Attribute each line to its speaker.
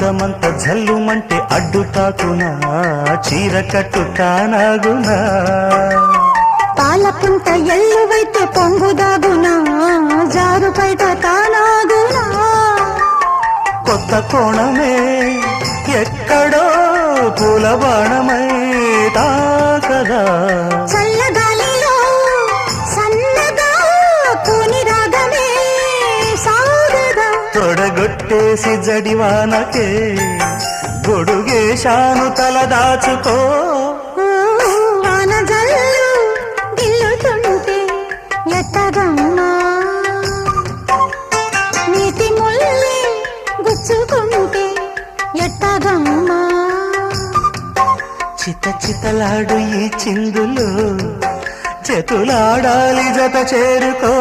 Speaker 1: అందమంత జల్లుమంటే అడ్డు తాకునా చీర కట్టు తానాగునా
Speaker 2: పాలపుంట ఎల్లువైతే పొంగుదాగునా జారు బయట తానాగునా?
Speaker 1: కొత్త కోణమే ఎక్కడో పూల బాణమై తాకదా?
Speaker 2: చల్లగాలిలో సన్నగా కూని రాగమే సాగదా
Speaker 1: తొడగొట్టేసి జడివానకే గొడుగేశాను తల దాచుకో. చిత చితలాడు ఈ చిందులు చేతులాడాలి జత చేరుకో.